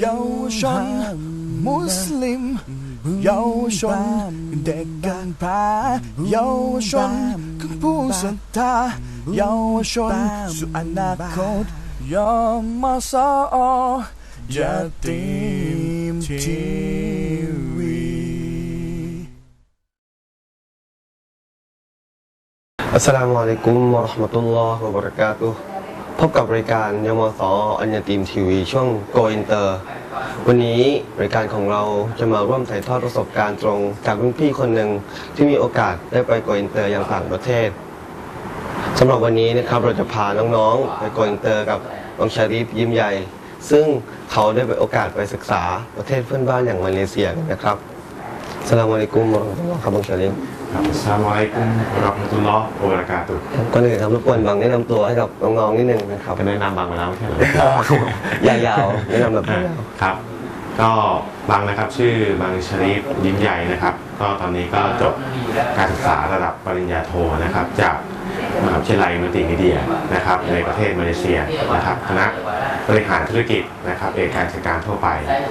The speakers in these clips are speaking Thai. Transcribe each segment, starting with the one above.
เยาวชนมุสลิมเยาวช นเด็กกำพร้าเยารยาวชนสู่อนาคตยทีมทีวีอัสสลามุอะลัยกุมวะเตอฮ์วะบะเราะกาตุฮ์พบกับรายการยมสอัญญาทีมทีวีช่วง Go Inter วันนี้รายการของเราจะมาร่วมถ่ายทอดประสบการณ์ตรง จากรุ่นพี่คนหนึ่งที่มีโอกาสได้ไป Go Inter ยังต่างประเทศสำหรับวันนี้นะครับเราจะพาน้องๆ ไป Go Inter กับน้องชาริฟยิ้มใหญ่ ซึ่งเขาได้ไปโอกาสไปศึกษาประเทศเพื่อนบ้านอย่างมาเลเซียนะครับ สสลามุอะลัยกุมวะเราะห์มะตุลลอฮ์ครับน้องชาริฟครับอัสสลามุอะลัยกุมวะเราะห์มะตุลลอฮ์วะบะเราะกาตุฮ์ก่อนอื่นครับรบกวนบางแนะนำตัวให้กับน้องๆนิดนึงนะครับก็แนะนำบางมาแล้วไม่ใช่เหรอยาวๆแนะนำแบบยาวครับ ก็บางนะครับชื่อบางชริฟยิ้มใหญ่นะครับ ก็ตอนนี้ก็จบการศึกษาระดับปริญญาโทนะครับจาก มหาวิทยาลัยมัลติมีเดียนะครับในประเทศมาเลเซียนะครับคณะบริหารธุรกิจนะครับเอกการจัดการทั่วไป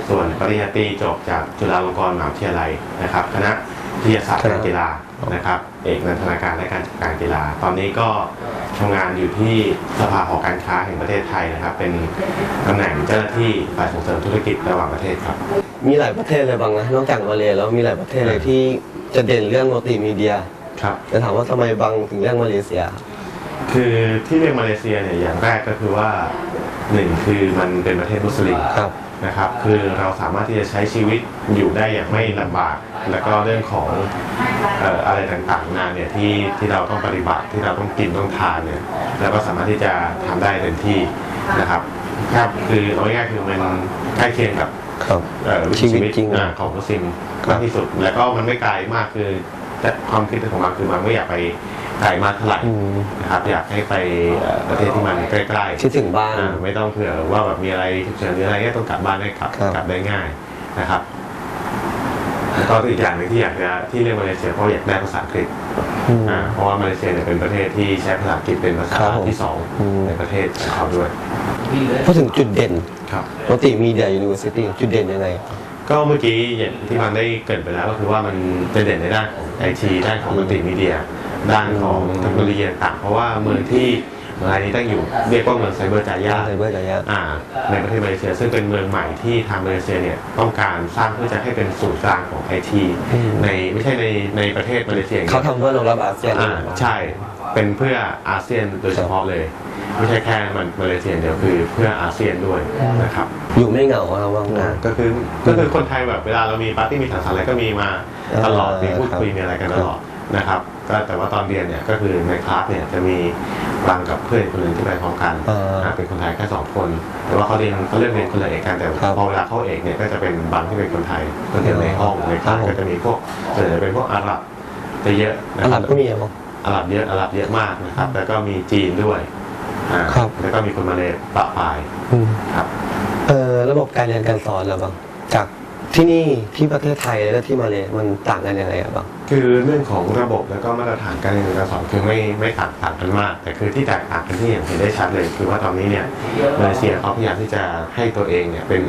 ส่วนปริญญาตรีจบจากจุฬาลงกรณ์มหาวิทยาลัยนะครับ คณะวิทยาศาสตร์การกีฬานะครับเอกนันทนาการและการจัดการกีฬา ตอนนี้ก็ทำงานอยู่ที่สภาหอการค้าแห่งประเทศไทยนะครับ เป็นตำแหน่งเจ้าหน้าที่ฝ่ายส่งเสริมธุรกิจระหว่างประเทศครับ มีหลายประเทศเลยบางนะนอกจากมาเลแล้วมีหลายประเทศเลยที่จะเด่นเรื่องมัลติมีเดีย ครับ จะถามว่าทำไมบางถึงเรื่องมาเลเซียครับ คือที่เรียกมาเลเซียเนี่ยอย่างแรกก็คือว่าหนึ่งคือมันเป็นประเทศมุสลิมครับ นะครับคือเราสามารถที่จะใช้ชีวิตอยู่ได้อย่างไม่ลำบาก แล้วก็เรื่องของเอ่ออะไรต่างๆนานาเนี่ยที่ที่เราต้องปฏิบัติที่เราต้องกินต้องทานเนี่ยแล้วก็สามารถที่จะทำได้เต็มที่นะครับครับคือเอาง่ายๆคือมันใกล้เคียงกับ ครับ เอ่อวิถีชีวิชีตวิตจริงอ่าของมุสลิมมากที่สุด แล้วก็มันไม่ไกลมากคือ แต่ความคิดของเราคือมันไม่อยากไปไกลมากเท่าไหร่อืมนะครับอยากให้ไปเอ่อประเทศที่มันใกล้ๆคิดถึงบ้านอ่าไม่ต้องเผื่อว่าแบบมีอะไรฉุกเฉินหรืออะไรเงี้ยต้องกลับบ้านได้กลับครับกลับได้ง่ายนะครับแล้วก็อีกอย่างหนึงที่อยากจะที่เรียกมาเลเซียเพราะอยากได้ภาษาอังกฤษอืมอ่าเพราะว่ามาเลเซียเนี่ยเป็นประเทศที่ใช้ภาษาอังกฤษเป็นภาษาครับผมที่สองอืมในประเทศของเขาด้วยพูดถึงจุดเด่นครับมัลติมีเดียยูนิเวอร์ซิตี้จุดเด่นยังไง ก็เมื่อกี้อย่างที่มันได้เกริดไปแล้วก็คือว่ามันจะเด่นในด้านของไอทีด้านของมัลติมีเดีย ด้านของเทคโนโลยีต่างๆเพราะว่าเมืองที่เมืองรายนี้ตั้งอยู่เรียกว่าเมืองไซเบอร์จายาไซเบอร์จายาอ่าในประเทศมาเลเซียซึ่งเป็นเมืองใหม่ที่ทางมาเลเซียเนี่ยต้องการสร้างเพื่อจะให้เป็นศูนย์กลางของไอทีอืมในไม่ใช่ในในประเทศมาเลเซียอย่งเขาเดียวทำเพื่อรองรับอาเซียนอ่าใช่ เป็นเพื่ออาเซียนโดยเฉพาะเลย ไม่ใช่แค่มันมาเลเซียเดียวคือเพื่ออาเซียนด้วยนะครับอยู่ไม่เหงาครับว่างอ่าก็คือก็คือคนไทยแบบเวลาเรามีปาร์ตี้มีสังสรรค์อะไรก็มีมาตลอดเออมีพูดคุยครับมีอะไรกันตลอดนะครับก็แต่ว่าตอนเรียนเนี่ยก็คือในคลาสเนี่ยจะมีบางกับเพื่อนคนหนึ่งที่ไปพร้อมกันเอออ่าเป็นคนไทยแค่สองคน แต่ว่าเขาเรียนเขาเลือกเรียนคนละเอกกันแต่ครับพอเวลาเข้าเอกเนี่ยก็จะเป็นบางที่เป็นคนไทยก็เรียนในห้องในคลาสครับผมก็จะมีพวกส่วนใหญ่จะเป็นพวกอาหรับจะเยอะนะอาคหรัรับบก็มีเหร ออาหรับเยอะอาหรับเยอะมากนะครับ แล้วก็มีจีนด้วยอ่าครับ แล้วก็มีคนมาเลปะปายอืมครับเออระบบการเรียนการสอนแล้วบางจากที่นี่ที่ประเทศไทยแล้วก็ที่มาเลมันต่างกันยังไงอะบาง คือเรื่องของระบบแล้วก็มาตรฐานการเรียนการสอนคือไม่ไม่ต่างต่างกันมาก แต่คือที่แตกต่างกันที่อย่างเห็นได้ชัดเลย คือว่าตอนนี้เนี่ยมาเลเซียเขาพยายามที่จะให้ตัวเองเนี่ยเป็น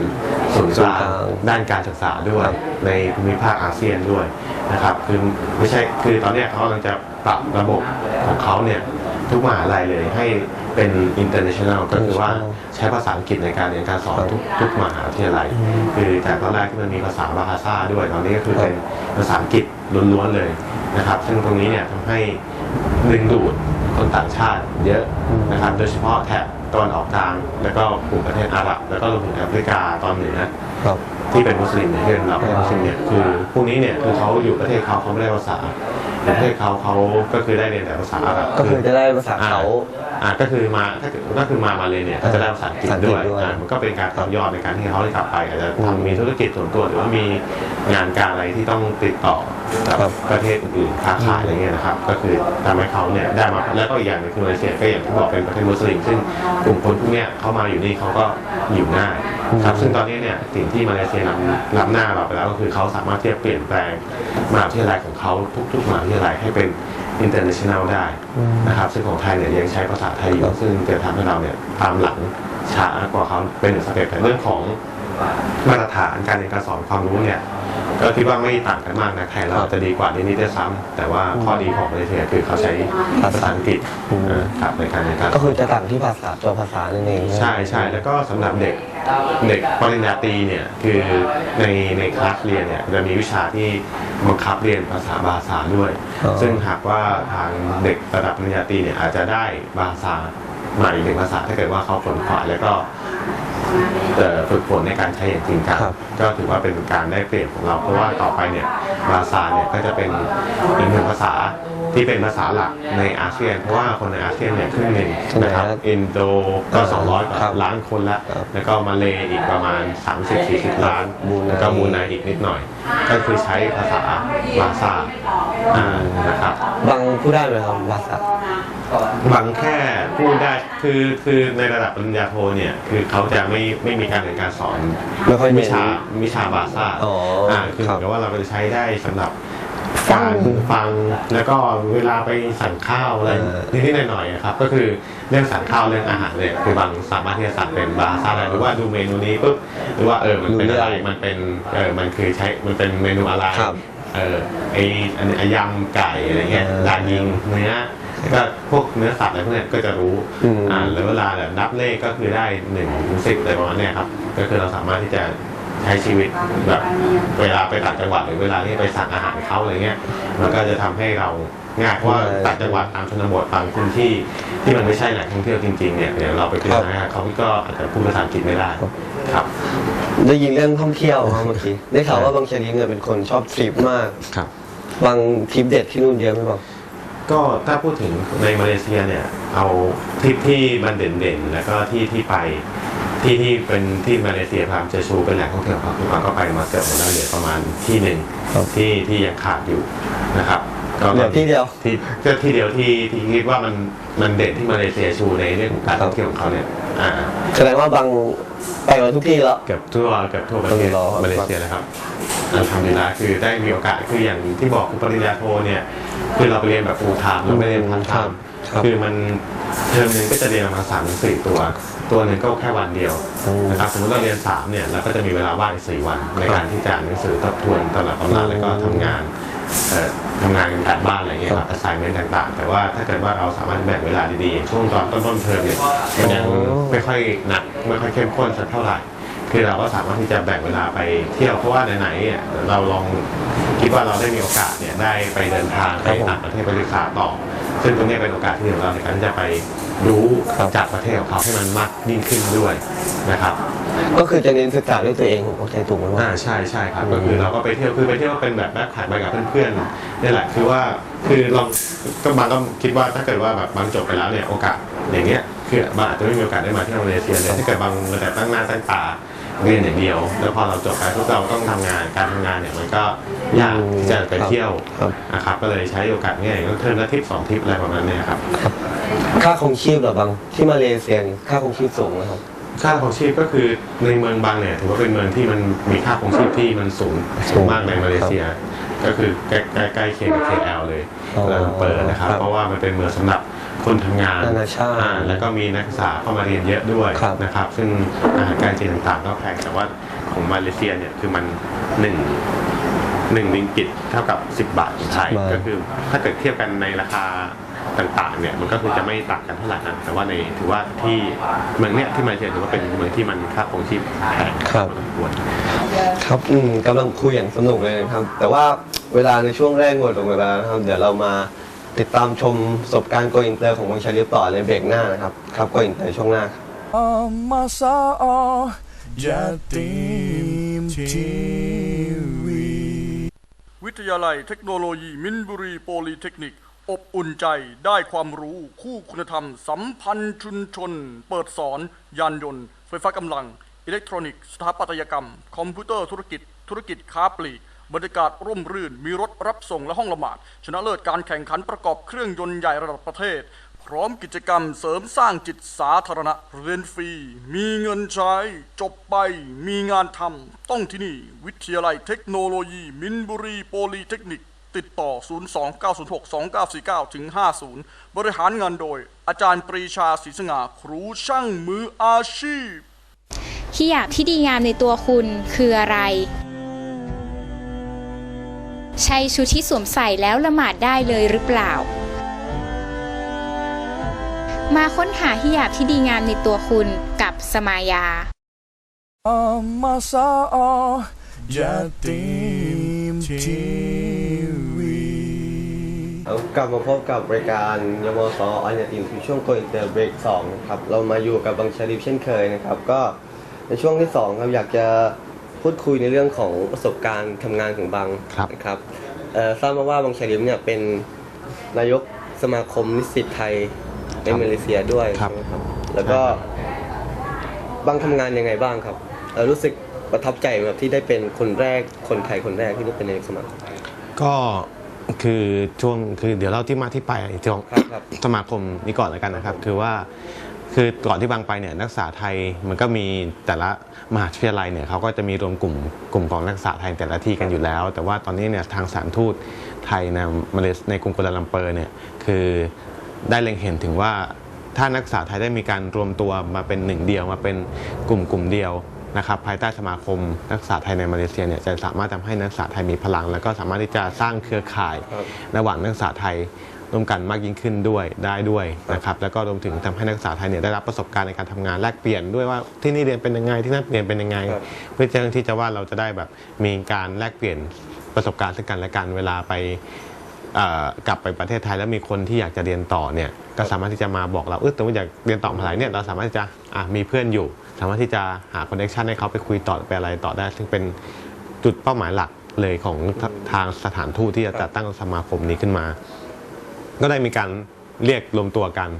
ศูนย์กลางด้านการศึกษาด้วย ในภูมิภาคอาเซียนด้วยนะครับคือไม่ใช่คือตอนเนี้ยเขากำลังจะปรับระบบของเขาเนี่ยทุกมหาลัยเลยให้ เป็น international ก็คือว่าใช้ภาษาอังกฤษในการเรียนการสอนทุกทุกมหาวิทยาลัย คือจากตอนแรกที่มันมีภาษาบาฮาซ่าด้วยตอนนี้ก็คือเป็นภาษาอังกฤษล้วนๆเลยนะครับ ซึ่งตรงนี้เนี่ยทำให้ดึงดูดคนต่างชาติเยอะนะครับโดยเฉพาะแถบตอนออกกลาง แล้วก็กลุ่มประเทศอาหรับแล้วก็รวมถึงแอฟริกาตอนเหนือครับที่เป็นมุสลิมเนี่ยที่เป็นเราเป็นมุสลิมเนี่ยคือพวกนี้เนี่ยคือเขาอยู่ประเทศเขาเขาไม่ได้ภาษา ประเทศเขาเขาก็คือได้เรียนแต่ภาษาอาหรับก็คือจะได้ภาษาเขาอ่าก็คือมาถ้าเกิดก็คือมามาเลยเนี่ยก็จะได้ภาษาอังกฤษด้วยภาษาอังกฤษด้วยอ่ามันก็เป็นการต่อยอดในการที่เขาได้กลับไปอาจจะทำมีธุรกิจส่วนตัวหรือว่ามีงานการอะไรที่ต้องติดต่อกับครับประเทศอื่นๆค้าขายอะไรเงี้ยนะครับก็คือทำให้เขาเนี่ยได้มาแล้วก็อีกอย่างหนึงคือมาเลเซียก็อย่างที่บอกเป็นประเทศมุสลิมซึ่งกลุ่มคนพวกเนี้ยเข้ามาอยู่นี่เขาก็อยู่ง่าย ครับซึ่งตอนนี้เนี่ยสิ่งที่มาเลเซียนำนำหน้าเราไปแล้วก็คือเขาสามารถที่จะเปลี่ยนแปลงมหาวิทยาลัยของเขาทุกๆมหาวิทยาลัยให้เป็น international ได้นะครับซึ่งของไทยเนี่ยยังใช้ภาษาไทยอยู่ซึ่งจะทำให้เราเนี่ยตามหลังช้ากว่าเขาเป็นหนึ่งสเต็ปแต่เรื่องของมาตรฐานการเรียนการสอนความรู้เนี่ย ก็คิดว่าไม่ต่างกันมากนะไทยเราจะดีกว่านิดนิดด้วยซ้ำแต่ว่าข้อดีของมาเลเซียคือเขาใช้ภาษาอังกฤษเออครับในการเรียนการสก็อนคือจะต่างที่ภาษาตัวภาษานั่นเองใช่ใช่แล้วก็สำหรับเด็กเด็กปริญญาตรีเนี่ยคือในในคลาสเรียนเนี่ยจะมีวิชาที่บังคับเรียนภาษาบาฮาด้วย ซึ่งหากว่าทางเด็กระดับปริญญาตรีเนี่ยอาจจะได้บาฮาใหม่อีกหนึ่งภาษาถ้าเกิดว่าเขาฝนขวายแล้วก็ เอ่อฝึกฝนในการใช้อย่างจริงจังก็ถือว่าเป็นการได้เปรียบของเรา เพราะว่าต่อไปเนี่ยบาฮาเนี่ยก็จะเป็นอีกหนึ่งภาษาที่เป็นภาษาหลักในอาเซียน เพราะว่าคนในอาเซียนเนี่ยครึ่งหนึ่งนะครับอินโดก็ 200กว่าล้านคนละแล้วก็มาเลอีกประมาณ 30-40 ล้านแล้วก็มูไนอีกนิดหน่อย ก็คือใช้ภาษาบาซาอ่านะครับ บางพูดได้ไหมครับภาษา บางแค่พูดได้คือคือในระดับปริญญาโทเนี่ยคือเขาจะไม่ไม่มีการเรียนการสอนไม่ค่อยเน้วินชาวิชาบาซ่าอ๋ออ่คือเหครัมือบนกับว่าเราจะใช้ได้สำหรับการฟังแล้วก็เวลาไปสั่งข้าวอะไรเออ นิดๆหน่อยๆอะครับ ก็คือเรื่องสั่งข้าวเรื่องอาหารเนี่ยคือบางสามารถที่จะสั่งเป็นบาซ่าได้หรือว่าดูเมนูนี้ปุ๊บหรือว่าเออมันเป็นอะไรมันเป็นเออมันคือใช้มันเป็นเมนูอะไร ครับ เออไออันนี้ยำไก่อะไรเงี้ยเออ ลายิงเนื้อ แล้วก็พวกเนื้อสัตว์อะไรพวกเนี้ยก็จะรู้อืม อ่าแล้วเวลาแบบนับเลขก็คือได้หนึ่งถึงสิบอะไรประมาณเนี้ยครับ ก็คือเราสามารถที่จะใช้ชีวิตแบบ เวลาไปต่างจังหวัดหรือเวลาที่ไปสั่งอาหารเขาอะไรเงี้ย มันก็จะทำให้เราง่ายเพราะว่าต่างจังหวัดตามชนบทบางพื้นที่ที่มันไม่ใช่แหล่งท่องเที่ยวจริงๆเนี่ยเดี๋ยวเราไปเที่ยวนะเขาก็อาจจะพูดภาษาอังกฤษไม่ได้ครับ ได้ยินเรื่องท่องเที่ยวครับเมื่อกี้ได้ข่าวว่าบางชนิดเนี่ยเป็นคนชอบทริปมาก ครับ บางทริปเด็ดที่นู่นเยอะไหมบาง ก็ถ้าพูดถึงในมาเลเซียเนี่ยเอาทริปที่มันเด่นๆ แล้วก็ที่ที่ไปที่ที่เป็นที่มาเลเซียพามเจชูเป็นแหล่งท่องเที่ยวของคุณก็ไปมาเกือบหมดแล้วเหลือประมาณที่หนึ่งที่ที่ยังขาดอยู่นะครับ เหลือที่เดียว ที่ก็ที่เดียวที่ที่คิดว่ามันมันเด่นที่มาเลเซียชูในเรื่องของการท่องเที่ยวของเขาเนี่ยอ่าแสดงว่าบางไปมาทุกที่แล้ว เกือบทั่วเกือบทั่วประเทศต้องรอมาเลเซียเลยครับอันทำดีแล้วคือได้มีโอกาสคืออย่างที่บอกคือปริญญาโทเนี่ยคือเราไปเรียนแบบ full time เราไม่ได้เรียน part ครับ time ครับคือมันเทอมหนึงก็จะเรียนประมาณสามถึงสี่ตัว ตัวหนึ่งก็แค่วันเดียวอืมนะครับสมมติเราเรียนสามเนี่ยเราก็จะมีเวลาว่างอีกสี่วัน ในการที่จะอ่านหนังสือทบทวนตลอดตำราแล้วก็ทำงานเอ่อ ทำงานการบ้านอะไรเงี้ยครับ assignment ต่างๆ แต่ว่าถ้าเกิดว่าเราสามารถแบ่งเวลาดีๆ ช่วงตอนต้นๆเทอมเนี่ยมันยังไม่ค่อยหนักไม่ค่อยเข้มข้นสักเท่าไหร่คือเราก็สามารถที่จะแบ่งเวลาไปเที่ยวเพราะว่าไหนๆเนี่ยเราลองคิดว่าเราได้มีโอกาสเนี่ยได้ไปเดินทางไปต่างประเทศไปศึกษาต่อ ซึ่งตรงเนี้ยเป็นโอกาสที่ดีของเราในการที่จะไป รู้ครับจากประเทศของเขาให้มันมากยิ่งขึ้นด้วยนะครับ ก็คือจะเน้นศึกษาด้วยตัวเองผมเข้าใจถูกไหมว่า อ่าใช่ใช่ครับก็คือเราก็ไปเที่ยวคือไปเที่ยวเป็นแบบแบ็คแพคไปกับเพื่อนๆนี่แหละคือว่าคือลองก็บางก็คิดว่าถ้าเกิดว่าแบบบางจบไปแล้วเนี่ยโอกาสอย่างเงี้ยคือบางอาจจะไม่มีโอกาสได้มาเที่ยวมาเลเซียเลยถ้าเกิดบางแต่ตั้งหน้าตั้งตา เรียนอย่างเดียว แล้วพอเราจบไปทุกเราต้องทำงานการทำงานเนี่ยมันก็ยากที่จะไปเที่ยวครับนะครับก็เลยใช้โอกาสเนี่ยก็เทอมละทริปสองทริปอะไรประมาณเนี้ยครับค่าครองชีพเหรอบางที่มาเลเซียนี่ค่าครองชีพสูงไหมครับค่าของชีพก็คือในเมืองบางเนี่ยถือว่าเป็นเมืองที่มันมีค่าของชีพที่มันสูงสูสูงงมากในมาเลเซีย ก็คือใกล้ใกล้ใกล้เคียงกับ KL เลยอ๋อลาลัมเปอร์นะครับครับ เพราะว่ามันเป็นเมืองสำหรับ คนทำงานนานาชาติอ่แล้วก็มีนักศึกษาเข้ามาเรียนเยอะด้วยครับ นะครับ ซึ่งอาหารการกินต่างๆก็แพงแต่ว่าของมาเลเซียเนี่ยคือมันหนึ่งหนึ่งริงกิตเท่ากับ 10 บาทของไทย10บาทก็คือถ้าเกิดเทียบกันในราคาต่างๆเนี่ยมันก็คือจะไม่ต่างกันเท่าไหร่นะแต่ว่าในถือว่าที่เมืองเนี้ยที่มาเลเซียถือว่าเป็นเมืองที่มันค่าครองชีพแพงครับพอสมควร ครับอืมกำลังคุยอย่างสนุกเลยนะครับ แต่ว่าเวลาในช่วงแรกหมดลงเวลานะครับ เดี๋ยวเรามา ติดตามชมประสบการณ์โกอินเตอร์ของบางชาลิปต่อในเบรกหน้านะครับ ครับโกอินเตอร์ช่วงหน้าครับ Masa Jatim TV วิทยาลัยเทคโนโลยีมินบุรีโปลีเทคนิค อบอุ่นใจได้ความรู้คู่คุณธรรม สัมพันธ์ชุมชน เปิดสอนยานยนต์ ไฟฟ้ากำลัง อิเล็กทรอนิกส์ สถาปัตยกรรม คอมพิวเตอร์ธุรกิจ ธุรกิจค้าปลีก บรรยากาศร่มรื่น มีรถรับส่งและห้องละหมาด ชนะเลิศการแข่งขันประกอบเครื่องยนต์ใหญ่ระดับประเทศ พร้อมกิจกรรมเสริมสร้างจิตสาธารณะเรียนฟรี มีเงินใช้ จบไป มีงานทำต้องที่นี่ วิทยาลัยเทคโนโลยี มินบุรีโปลีเทคนิค ติดต่อ 029062949 ถึง 50 บริหารงานโดย อาจารย์ปรีชาศรีสง่าครูช่างมืออาชีพฮิญาบที่ดีงามในตัวคุณคืออะไร ใช่ชุดที่สวมใส่แล้วละหมาดได้เลยหรือเปล่า มาค้นหาฮิญาบที่ดีงามในตัวคุณกับสมายา Masa Jatim TV ครับกลับมาพบกับรายการยมสอันยติมคือช่วงโกอินเตอร์เบรกสองครับ เรามาอยู่กับบังชาริฟเช่นเคยนะครับ ก็ในช่วงที่สองครับอยากจะ พูดคุยในเรื่องของประสบการณ์ทำงานของบังครับ นะครับเอ่อทราบมาว่าบังชาริฟเนี่ยเป็นนายกสมาคมนิสิตไทยในมาเลเซียด้วยครับ ใช่ไหมครับ แล้วก็บังทำงานยังไงบ้างครับเอ่อรู้สึกประทับใจไหมครับที่ได้เป็นคนแรกคนไทยคนแรกที่ได้เป็นนายกสมาคมก็คือช่วงคือเดี๋ยวเล่าที่มาที่ไปของ ครับครับ สมาคมนี้ก่อนแล้วกันนะครับ คือว่า คือก่อนที่บางไปเนี่ยนักศึกษาไทยมันก็มีแต่ละมหาวิทยาลัยเนี่ยเขาก็จะมีรวมกลุ่มกลุ่มของนักศึกษาไทยแต่ละที่กันอยู่แล้ว แต่ว่าตอนนี้เนี่ยทางสารทูตไทยในมาเลเซียในกรุงกัวลาลัมเปอร์เนี่ยคือได้เล็งเห็นถึงว่าถ้านักศึกษาไทยได้มีการรวมตัวมาเป็นหนึ่งเดียวมาเป็นกลุ่มกลุ่มเดียวนะครับภายใต้สมาคมนักศึกษาไทยในมาเลเซียเนี่ยจะสามารถทำให้นักศึกษาไทยมีพลัง แล้วก็สามารถที่จะสร้างเครือข่ายครับระหว่างนักศึกษาไทย ร่วมกันมากยิ่งขึ้นด้วยได้ด้วยนะครับแล้วก็รวมถึงทำให้นักศึกษาไทยเนี่ยได้รับประสบการณ์ในการทำงานแลกเปลี่ยนด้วยว่าที่นี่เรียนเป็นยังไงที่นั่นเรียนเป็นยังไงครับเพื่อที่จะว่าเราจะได้แบบมีการแลกเปลี่ยนประสบการณ์ซึ่งกันและกันเวลาไปเอ่อกลับไปประเทศไทยแล้วมีคนที่อยากจะเรียนต่อเนี่ยก็สามารถที่จะมาบอกเราเออแต่ว่าอยากเรียนต่อมหาลัยเนี่ยเราสามารถที่จะอะมีเพื่อนอยู่ สามารถที่จะหาคอนเนคชันให้เขาไปคุยต่อไปอะไรต่อได้ ซึ่งเป็นจุดเป้าหมายหลักเลยของททางสถานทูตที่จะจัดตั้งสมาคมนี้ขึ้นมา ก็ได้มีการเรียกรวมตัวกัน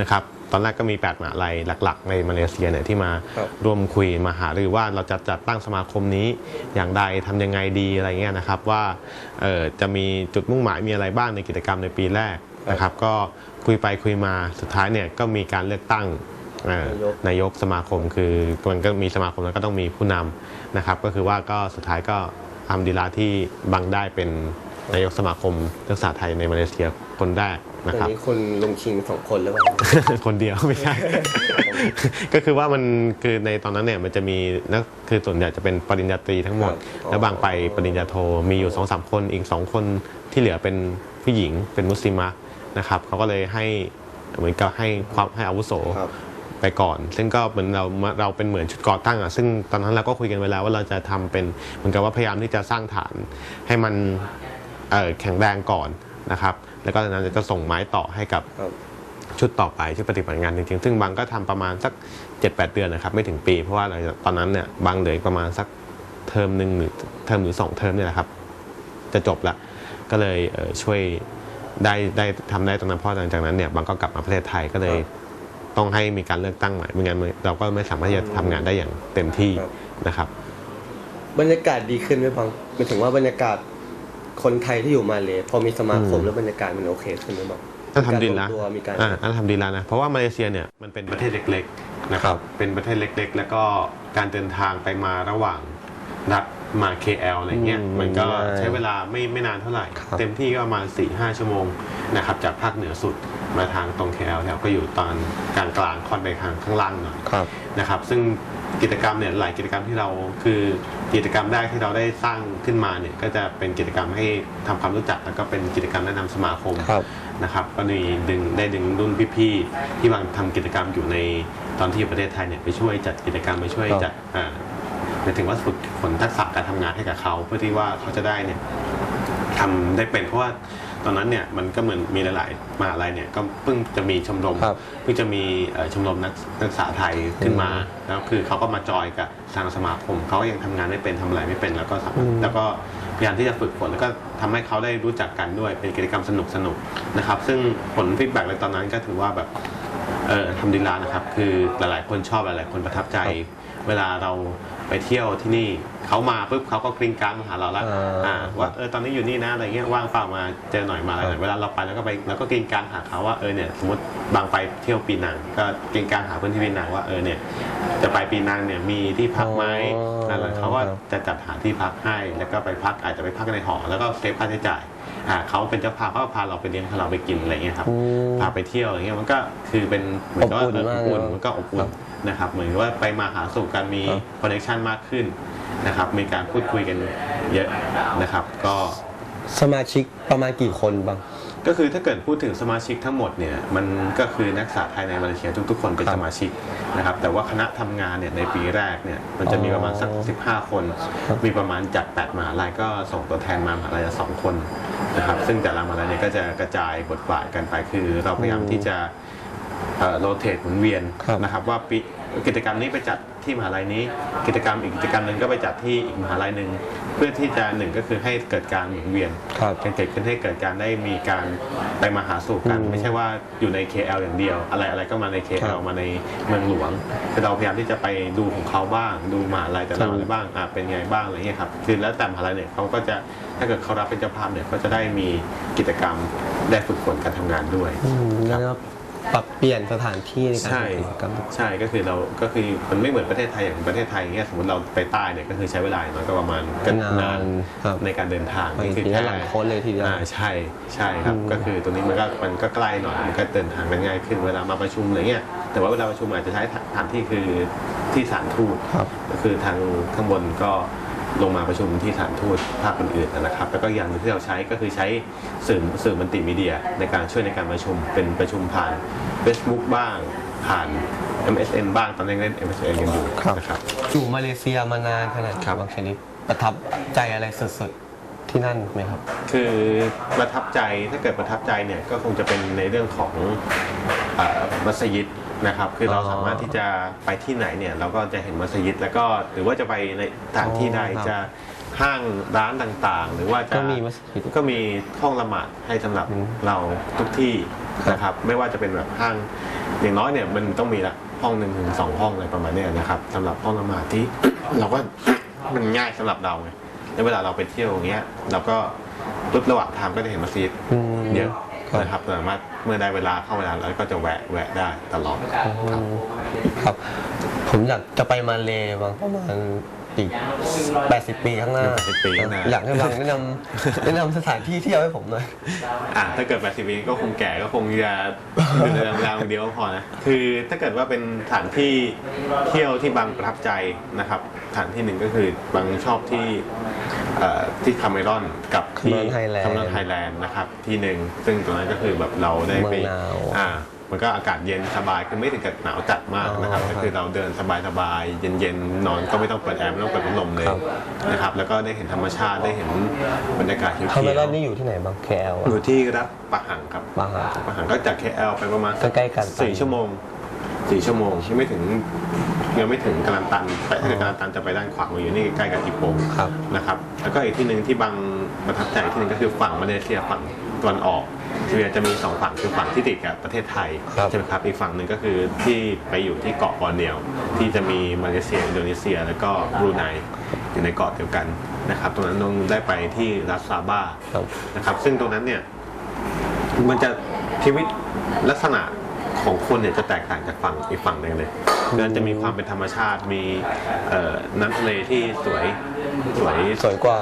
นะครับตอนแรกก็มี 8มหาลัยหลัก ๆ ในมาเลเซียเนี่ยที่มาร่วมคุยมาหารือว่าเราจะจัดตั้งสมาคมนี้อย่างใดทำยังไงดีอะไรเงี้ยนะครับว่าเอ่อจะมีจุดมุ่งหมายมีอะไรบ้างในกิจกรรมในปีแรกนะครับ ก็คุยไปคุยมาสุดท้ายเนี่ยก็มีการเลือกตั้งนายกสมาคมคือมันก็มีสมาคมแล้วก็ต้องมีผู้นำนะครับ ก็คือว่าก็สุดท้ายก็อัมดีลาที่บังได้เป็นนายกสมาคมนักศึกษาไทยในมาเลเซีย คนแรกตนะอนครับนี้คนลงชิงสองคนแล้วเปล่า คนเดียวไม่ใช่ ก็คือว่ามันคือในตอนนั้นเนี่ยมันจะมีนักคือส่วนใหญ่จะเป็นปริญญาตรีทั้งหมด ครับแล้วบางไปปริญญาโทมีอยู่สองสามคนอีกสองคนที่เหลือเป็นผู้หญิงเป็นมุสลิมะนะครับเขาก็เลยให้เหมือนกับให้ความให้อาวุโสครับ ไปก่อน ซึ่งก็เหมือนเราเราเป็นเหมือนชุดก่อตั้งอะซึ่งตอนนั้นเราก็คุยกันไว้แล้วว่าเราจะทำเป็นเหมือนกับว่าพยายามที่จะสร้างฐานให้มัน เอ่อแข็งแรงก่อนนะครับ แล้วก็จากนั้นจะส่งไม้ต่อให้กับครับชุดต่อไปชุดปฏิบัติงานจริงๆ ซึ่งบางก็ทำประมาณสัก 7-8 เดือนนะครับ ไม่ถึงปี เพราะว่าเราตอนนั้นเนี่ยบางเหลืออีกประมาณสักเทอมหนึ่งหรือเทอมหรือสองเทอมเนี่ยแหละครับ จะจบละก็เลยเอ่อช่วยได้ได้ทำได้ตรงนั้นเพราะหลังจากนั้นเนี่ยบางก็กลับมาประเทศไทยก็เลยครับต้องให้มีการเลือกตั้งใหม่ไม่งั้นเราก็ไม่สามารถที่จะทำงานได้อย่างเต็มที่ครับนะครับ บรรยากาศดีขึ้นไหมบังหมายถึงว่าบรรยากาศ คนไทยที่อยู่มาเลยพอมีสมาคมอืมแล้วบรรยากาศมันโอเคขึ้นไหมบังถ้าทำดีแล้วมีการรวมตัวมีการอ่าอันทำดีแล้วนะ เพราะว่ามาเลเซียเนี่ยมันเป็นประเทศเล็กๆนะคครัรับบเป็นประเทศเล็ก ๆ แล้วก็การเดินทางไปมาระหว่างรัฐมา KL อะไรเงี้ยอืมมันก็ได้ใช้เวลาไม่ไม่นานเท่าไหร่ครับเต็มที่ก็ประมาณ4 5 ชั่วโมงนะครับจากภาคเหนือสุด มาทางตรง KL แล้วก็อยู่ตอนกลางกลางๆค่อนไปทางข้างล่างหน่อยครับนะครับ ซึ่งกิจกรรมเนี่ยหลายกิจกรรมที่เราคือกิจกรรมแรกที่เราได้สร้างขึ้นมาเนี่ยก็จะเป็นกิจกรรมให้ทำความรู้จักแล้วก็เป็นกิจกรรมแนะนำสมาคมครับนะครับก็มีดึงได้ดึงรุ่นพี่ๆที่บางทำกิจกรรมอยู่ในตอนที่อยู่ประเทศไทยเนี่ยไปช่วยจัดกิจกรรมไปช่วยครับจัดอ่าหมายถึงว่าฝึกฝนทักษะการทำงานให้กับเขา เพื่อที่ว่าเขาจะได้เนี่ยทำได้เป็นเพราะว่า ตอนนั้นเนี่ยมันก็เหมือนมีหลายๆมหาลัยเนี่ยก็เพิ่งจะมีชมรมครับเพิ่งจะมีเอ่อชมรมนักนักศึกษาไทยขึ้นมาแล้วคือเขาก็มาจอยกับทางสมาคมเขาก็ยังทำงานไม่เป็นทำอะไรไม่เป็นแล้วก็สามารถแล้วก็พยายามที่จะฝึกฝนแล้วก็ทำให้เขาได้รู้จักกันด้วยเป็นกิจกรรมสนุกสนุกๆนะครับ ซึ่งผลฟีดแบ็กในตอนนั้นก็ถือว่าแบบ เออทำดีแลานะครับ คือหลายๆ คนชอบหลายๆ คนประทับใจ เวลาเราไปเที่ยวที่นี่เขามาปุ๊บเขาก็กริ้งกรางมาหาเราแล้วอ่าอ่าว่าเออตอนนี้อยู่นี่นะอะไรเงี้ยว่างเปล่ามาเจอหน่อยมาอะไรหน่อยเวลาเราไปแล้วก็ไปแล้วก็กริ้งกรางหาเขาว่าเออเนี่ยสมมติบางไปเที่ยวปีนังก็เกณฑ์การหาพื้นที่ปีนังว่าเออเนี่ยจะไปปีนังเนี่ยมีที่พักไหมอ๋อนั่นแหละเขาก็ครับ จะจัดหาที่พักให้แล้วก็ไปพักอาจจะไปพักในหอแล้วก็เซฟค่าใช้จ่าย อ่าเขาเป็นเจ้าภาพเขาก็พาเราไปเลี้ยงพาเราไปกินอะไรเงี้ยครับอืมพาไปเที่ยวอะไรเงี้ยมันก็คือเป็นเหมือนกับว่าอบอุ่นเออมากอบอุ่นเลยมันก็อบอุ่ครันบนะครับเหมือนกับว่าไปมาหาสู่กันมีครับคอนเนคชันมากขึ้นนะครับมีการพูดคุยกันเยอะนะครับ ก็สมาชิกประมาณกี่คนบ้าง ก็คือถ้าเกิดพูดถึงสมาชิกทั้งหมดเนี่ยมันก็คือนักศึกษาไทยในมาเลเซียทุกๆ คนเป็นครับสมาชิกนะครับแต่ว่าคณะทำงานเนี่ยในปีแรกเนี่ยมันจะมีประมาณสักอ๋อ15 คนครับมีประมาณจัด8มหาลัยก็ส่งตัวแทนมามหาลัยละสองคนนะครับซึ่งแต่ละมหาลัยเนี่ยก็จะกระจายบทบาทกันไปคือเราพยายามที่จะโรเตทหมุนเวียนครับนะครับว่าปีกิจกรรมนี้ไปจัด ที่มหาลัยนี้กิจกรรมอีกกิจกรรมหนึ่งก็ไปจัดที่อีกมหาลัยหนึ่งเพื่อที่จะหนึ่งก็คือให้เกิดการหมุนเวียนครับการเกิดขึ้นให้เกิดการได้มีการไปมาหาสู่กันอืมไม่ใช่ว่าอยู่ใน KL อย่างเดียว อะไรอะไรก็มาในครั KL บมาในเมืองหลวงคือเราพยายามที่จะไปดูของเขาบ้าง ดูมหาลัยแต่ละครับมหาลัยบ้างอะเป็นไงบ้างอะไรเงี้ยครับคือแล้วแต่มหาลัยเนี่ยเขาก็จะถ้าเกิดเขารับเป็นเจ้าภาพเนี่ยก็จะได้มีกิจกรรมได้ฝึกฝนการทำงานด้วยอืมแล้วก็ ปรับเปลี่ยนสถานที่ในการใช่ทำกิจกรรมใช่ก็คือเราก็คือมันไม่เหมือนประเทศไทยอย่างประเทศไทยอย่างเงี้ยสมมติเราไปใต้เนี่ยก็คือใช้เวลาอย่างน้อยก็ประมาณก็นานนานครับในการเดินทางบางนี่คือทีก็แค่หลังโค้งเลยทีเดียวอ่าใช่ใช่ครับอืมก็คือตัวนี้มันก็มันก็ใกล้หน่อยมันก็เดินทางกันง่ายขึ้นเวลามาประชุมอะไรเงี้ยแต่ว่าเวลาประชุมอาจจะใช้สถานที่คือที่สถานทูตครับก็คือทางข้างบนก็ ลงมาประชุมที่สถานทูตภาคอื่นๆนะครับ แล้วก็อย่างหนึงที่เราใช้ก็คือใช้สื่อสื่อมัลติมีเดีย ในการช่วยในการประชุมเป็นประชุมผ่าน Facebook บ้างผ่าน MSN บ้างตอนนี้เล่น MSN กันอยู่ครับนะครับอยู่มาเลเซียมานานขนาดครับบางชนิดประทับใจอะไรสุดๆที่นั่นไหมครับ คือประทับใจถ้าเกิดประทับใจเนี่ยก็คงจะเป็นในเรื่องของเอ่อมัสยิด นะครับคือเราอ๋อสามารถที่จะไปที่ไหนเนี่ยเราก็จะเห็นมัสยิดแล้วก็หรือว่าจะไปในสถานที่ใดอ๋อครับจะห้างร้านต่างๆ หรือว่าจะก็มีมัสยิดก็มีห้องละหมาดให้สำหรับอืมเราทุกที่ครับนะครับไม่ว่าจะเป็นแบบห้างอย่างน้อยเนี่ยมันต้องมีละห้องหนึ่งถึงสองห้องอะไรประมาณเนี้ยนะครับสำหรับห้องละหมาดที่เราก็มันง่ายสำหรับเราไงแล้วเวลาเราไปเที่ยวอย่างเงี้ยเราก็ปุ๊บระหว่างทางก็จะเห็นมัสยิดอืมเยอะครับ นะครับสามารถเมื่อได้เวลาเข้าเวลาเราก็จะแวะแวะได้ตลอดครับอืมครับ ผมอยากจะไปมาเลบางประมาณอีก80 ปีข้างหน้า80ปีข้างหน้า อยากให้บางแนะนำแนะนำสถานที่เที่ยวให้ผมหน่อยอะถ้าเกิด 80 ปีก็คงแก่ก็คงจะอยู่ในรางๆเดียวก็พอนะ คือถ้าเกิดว่าเป็นสถานที่เที่ยวที่บางประทับใจนะครับสถานที่หนึ่งก็คือบางชอบที่ เอ่อที่คาเมรอนกับที่ Cameron Highland คาเมรอนไฮแลนด์นะครับที่หนึ่งซึ่งตรงนั้นก็คือแบบเราได้ไปเมืองหนาวอ่ามันก็อากาศเย็นสบายคือไม่ถึงกับหนาวจัดมากนะครับอ๋อก็คือเราเดินสบายๆเย็นๆนอนก็ไม่ต้องเปิดแอร์ไม่ต้องเปิดพัดลมเลยครับ นะครับแล้วก็ได้เห็นธรรมชาติได้เห็นบรรยากาศเขียวๆ คาเมรอนนี่อยู่ที่ไหนบางแคลอยู่ที่รัฐปะหังครับบางอะปะหังก็จาก KL ไปประมาณใกล้ๆกัน สี่ชั่วโมง สี่ชั่วโมงยังไม่ถึงยังไม่ถึงกาลันตันไปถ้าเกิดกาลันตันจะไปด้านขวามืออยู่นี่ใกล้กับอีโปงครับนะครับ แล้วก็อีกที่หนึ่งที่บางประทับใจที่หนึ่งก็คือฝั่งมาเลเซียฝั่งตะวันออกคือจะมีสองฝั่งคือฝั่งที่ติดกับประเทศไทยครับใช่ไหมครับอีกฝั่งหนึ่งก็คือที่ไปอยู่ที่เกาะบอร์เนียว ที่จะมีมาเลเซียอินโดนีเซีย แล้วก็บรูไนอยู่ในเกาะเดียวกันนะครับตรงนั้นนงได้ไปที่รัสซาบาครับนะครับ ซึ่งตรงนั้นเนี่ยมันจะชีวิตลักษณะ ของคนเนี่ยจะแตกต่างจากฝั่งอีกฝั่งหนึ่งเลยมันจะมีความเป็นธรรมชาติมีเอ่อน้ำทะเลที่สวย สวยสวยกว่า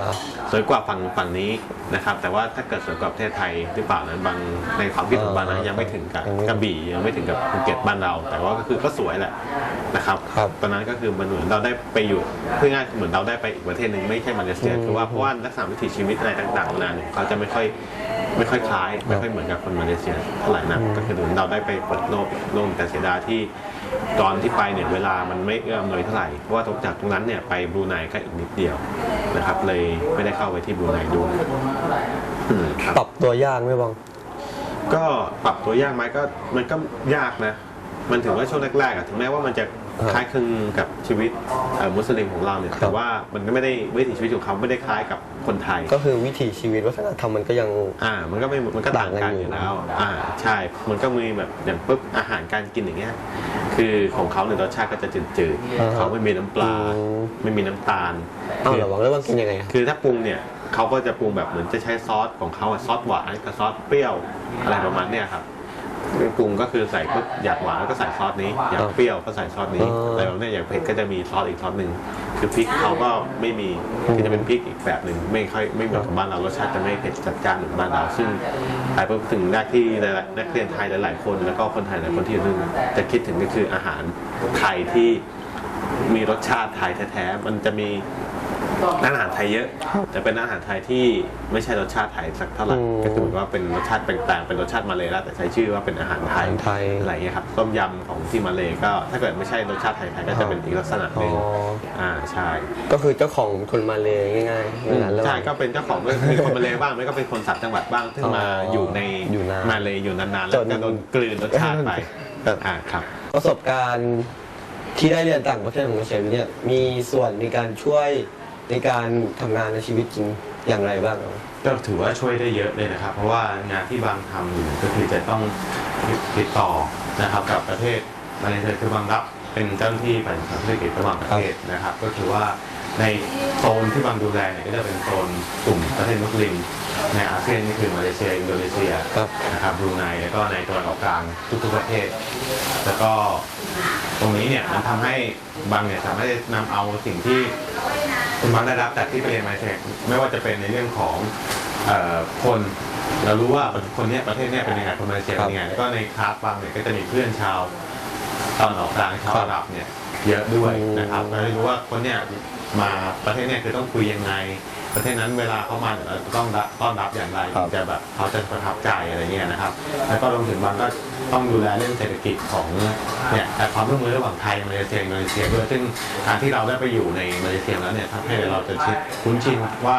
สวยกว่าฝั่งฝั่งนี้นะครับ แต่ว่าถ้าเกิดสวยกว่าประเทศไทยหรือเปล่านั้นบางในความคิดของบางนะยังไม่ถึงกับยังไม่กระบี่ยังไม่ถึงกับภูเก็ตบ้านเรา แต่ว่าก็คือก็สวยแหละนะครับครับ ตอนนั้นก็คือมันเหมือนเราได้ไปอยู่เพื่อง่ายๆเหมือนเราได้ไปอีกประเทศหนึ่งไม่ใช่มาเลเซียอืมคือว่าเพราะว่าลักษณะวิถีชีวิตอะไรต่างๆนานาเนี่ยเขาจะไม่ค่อยไม่ค่อยคล้ายไม่ค่อยเหมือนกับคนมาเลเซียเท่าไหร่นักก็คือเหมือนเราได้ไปเปิดโลกโลกแต่เสียดายที่ ตอนที่ไปเนี่ยเวลามันไม่เอื้ออำนวยเท่าไหร่เพราะว่าตรงจากตรงนั้นเนี่ยไปบรูไนก็อีกนิดเดียวนะครับ เลยไม่ได้เข้าไปที่บรูไนด้วยอืมครับ ปรับตัวยากไหมบางก็ปรับตัวยากไหมก็มันก็ยากนะ มันถือว่าช่วงแรกๆอะถึงแม้ว่ามันจะครับคล้ายคลึงกับชีวิตเอ่อมุสลิมของเราเนี่ยครับแต่ว่ามันก็ไม่ได้วิถีชีวิตของเขาไม่ได้คล้ายกับคนไทย ก็คือวิถีชีวิตวัฒนธรรมมันก็ยังอ่ามันก็ไม่มันก็ต่างกันต่างกันอยู่อยู่แล้วอ่าใช่มันก็มีแบบอย่างปุ๊บอาหารการกินอย่างเงี้ยคือของเขาเนี่ยรสชาติก็จะจืดอ่าๆฮะเขาไม่มีน้ำปลาอืมไม่มีน้ำตาลเอ้าคือเหรอวางแล้วบางกินยังไงครับคือถ้าปรุงเนี่ยเขาก็จะปรุงแบบเหมือนจะใช้ซอสของเขาอะซอสหวานกับซอสเปรี้ยวอะไรประมาณเนี้ยครับเครื่อง ปรุงก็คือใส่ปุ๊บอยากหวานก็ใส่ซอสนี้ อยากเปรี้ยวก็ใส่ซอสนี้อ๋อออะไรแบบเนี้ยอย่างเผ็ดก็จะมีซอสอีกซอสหนึ่งคือพริกเขาก็ไม่มีคือจะเป็นพริกอีกแบบหนึ่งไม่ค่อยไม่เหมือนกับบ้านเรารสชาติจะไม่เผ็ดจัดจ้านเหมือนบ้านเราซึ่งไปปุ๊บถึงแรกที่หลายๆนักเรียนไทยหลายๆคน แล้วก็คนไทยหลายคนที่อยู่นู่นจะคิดถึงก็คืออาหารไทยที่มีรสชาติไทยแท้ๆมันจะมีร้าน อาหารไทยเยอะ แต่เป็นร้านอาหารไทยที่ไม่ใช่รสชาติไทยสักเท่าไหร่อืมก็คือเหมือนว่าเป็นรสชาติแปลงๆเป็นรสชาติมาเลยแล้วแต่ใช้ชื่อว่าเป็นอาหารไทยอาหารไทย อะไรเงี้ยครับต้มยำของที่มาเลยก็ถ้าเกิดไม่ใช่รสชาติไทยๆก็จะเป็นอีกลักษณะหนึ่งอ๋ออ่าใช่ ก็คือเจ้าของคนมาเลยง่ายๆเวลาเริ่มใช่ก็เป็นเจ้าของด้วยมีคนมาเลยบ้างไม่ก็เป็นคนสับจังหวัดบ้างซึ่งมาอ๋อออยู่ในอยู่นานมาเลยอยู่นานๆจแล้วนก็โดนกลืนรสชาติไปครับ อ่าครับ ประสบการณ์ที่ได้เรียนต่างประเทศของเชฟเนี่ยมีส่วนในการช่วย ในการทำงานในชีวิตจริงอย่างไรบ้างครับ ก็ถือว่าช่วยได้เยอะเลยนะครับ เพราะว่างานที่บางทำอยู่ก็คือจะต้องติดต่อนะครับกับประเทศมาเลเซียคือบางรับเป็นเจ้าหน้าที่ฝ่ายสังคมธุรกิจระหว่างประเทศนะครับ ก็คือว่า ในโซนที่บางดูแลเนี่ยก็จะเป็นโซนกลุ่มประเทศมุสลิมในอาเซียนนี่คือมาเลเซียอินโดนีเซียครับ นะครับบรูไนแล้วก็ในตะวันออกกลางทุกๆประเทศ แล้วก็ตรงนี้เนี่ยมันทำให้บางเนี่ยสามารถนำเอาสิ่งที่คุณบางได้รับจากที่ไปเรียนมาเทคไม่ว่าจะเป็นในเรื่องของเอ่อคนเรารู้ว่าคนเนี้ยประเทศเนี้ยเป็นยังไงคนมาเลเซียเป็นยังไงแล้วก็ในคลาสบางเนี่ยก็จะมีเพื่อนชาวตอนออกกลางชาวอาหรับเนี่ย เยอะด้วยนะครับเราได้รู้ว่าคนเนี้ยมาประเทศเนี้ยคือต้องคุยยังไง ประเทศนั้นเวลาเขามาเนี่ยเราต้องรับต้อนรับอย่างไรครับถึงจะแบบเขาจะประทับใจอะไรเงี้ยนะครับ แล้วก็รวมถึงบางก็ต้องดูแลเรื่องเศรษฐกิจของเนี่ยแต่ความร่วมมือระหว่างไทยมาเลเซียอินโดนีเซียด้วยซึ่งการที่เราได้ไปอยู่ในมาเลเซียแล้วเนี่ยทำให้เราจะชินคุ้นชินว่า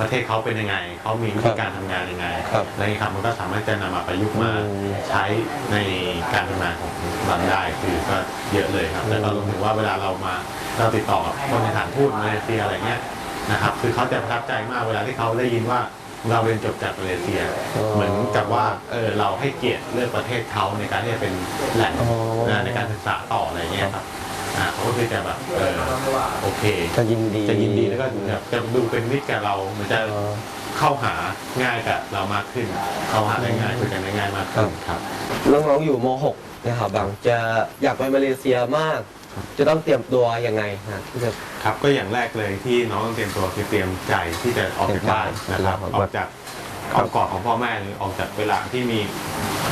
ประเทศเขาเป็นยังไง เขามีวิธีการทำงานยังไงครับอะไรอย่างเงี้ยครับมันก็สามารถจะนำมาประยุกต์มาอืมใช้ในการทำงานของบังได้คือก็เยอะเลยครับแล้วก็รวมถึงว่าเวลาเรามาเราติดต่อกับคนในสถานทูตมาเลเซียอะไรเงี้ยนะครับคือเขาจะประทับใจมากเวลาที่เขาได้ยินว่าเราเรียนจบจากมาเลเซียอ๋อเหมือนกับว่าเออเราให้เกียรติเลือกประเทศเขาในการที่จะเป็นแหล่งอ๋อนะในการศึกษาต่ออะไรเงี้ยครับ อ่าเขาก็คือจะแบบเออโอเค จะยินดีจะยินดีแล้วก็แบบจะดูเป็นมิตรกับเรามันจะอ๋อเข้าหาง่ายกับเรามากขึ้น เข้าหาได้ง่ายคุยกันได้ง่ายมากขึ้นครับน้องๆอยู่ม .6 นะครับบางจะอยากไปมาเลเซียมาก จะต้องเตรียมตัวยังไงฮะที่จะครับก็อย่างแรกเลยที่น้องต้องเตรียมตัวคือเตรียมใจที่จะออกจากบ้านนะครับเตรียมใจออกจาก อ้อมกอดของพ่อแม่หรือออกจากเวลาที่มี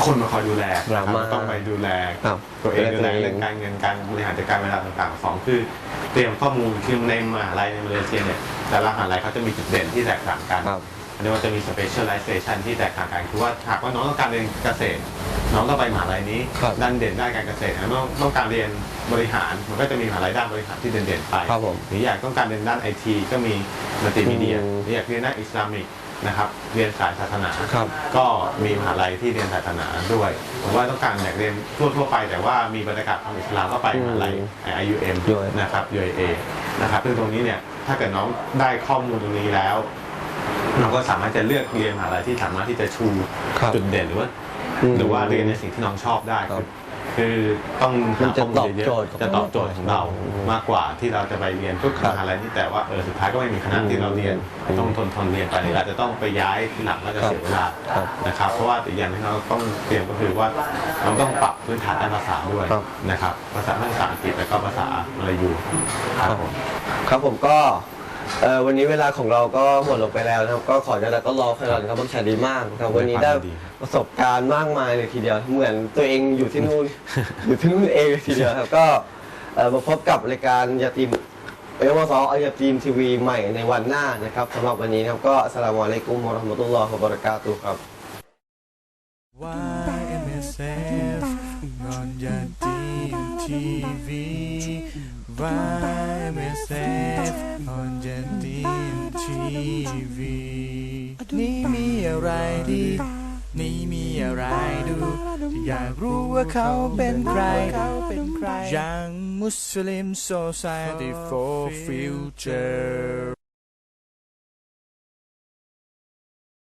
คนมาคอยดูแลดรานะครับม่าต้องไปดูแลครับตัวเองดูแลดูแลตัวเองเรื่องการเงินการบริหารจัดการเวลาต่างๆสองคือเตรียมข้อมูลคือในมหาลัยในมาเลเซียเนี่ยแต่ละมหาลัยเขาจะมีจุดเด่นที่แตกต่างกันครับอันนี้ว่าจะมี specialization ที่แตกต่างกันคือว่าหากว่าน้องต้องการเรียนเกษตร น้องต้องไปมหาลัยนี้ครับด้านเด่นด้านการเกษตรน้องต้องการเรียนบริหารมันก็จะมีมหาลัยด้านบริหารที่เด่นๆไปครับผมหรืออยากต้องการเรียนด้านไอทีก็มีมัลติมีเดียอืมหรืออยากเรียนด้านอิสลามิก นะครับเรียนสายศาสนา ครับ ก็มีมหาลัยที่เรียนศาสนาด้วยผมว่าต้องการอยากเรียนทั่วๆไป แต่ว่ามีบรรยากาศของอิสลามก็ไปมหาลัย IUM ด้วย นะครับ UAA นะครับซึ่งตรงนี้เนี่ยถ้าเกิดน้องได้ข้อมูลตรงนี้แล้วเราก็สามารถจะเลือกเรียนมหาลัยที่สามารถที่จะชูครับจุดเด่นหรือว่าอืมหรือว่าเรียนในสิ่งที่น้องชอบได้ครับ คือ คือต้องมัหานจะข้อมูลเยตอบอะโจทย์ๆจะตอบโจทย์ของเราอืมมากกว่าที่เราจะไปเรียนทุกครับมหาลัยนี่แต่ว่าเออสุดท้ายก็ไม่มีคณะที่เราเรียนอืมต้องทนทนเรียนไปหรืออาจจะต้องไปย้ายทีหลังแล้วจะเสียเวลาครับนะครับ เพราะว่าอีกอย่างที่เราต้องเตรียมก็คือว่าเราต้องปรับพื้นฐานด้านภาษาด้วยครับนะครับภาษาภาษาอังกฤษแล้วก็ภาษามาลายูครับผมครับผมก็ เอ่อวันนี้เวลาของเราก็หมดลงไปแล้วนะครับ ก็ขอจะแล้วก็รอแค่ก่อนครับบังชาดีมากครับวันนี้ได้ด้วยความยินดีประสบการณ์มากมายเลยทีเดียวเหมือนตัวเองอยู่ที่นู่น อยู่ที่นู่นเองเลยทีเดียวครับก็เอ่อมาพบกับรายการยาตีมเอวสออยาตีมทีวีใหม่ในวันหน้านะครับสำหรับวันนี้นะครับก็อัสสลามุอะลัยกุมวะเราะห์มะตุลลอฮ์วะบะเราะกาตุฮ์ครับ YMSF on vai me ser onde tem TV นี่มีอะไรดี นี่มีอะไรดูอยากรู้ว่าเขาเป็นใครยังมุสลิมโ Society for วเจอร์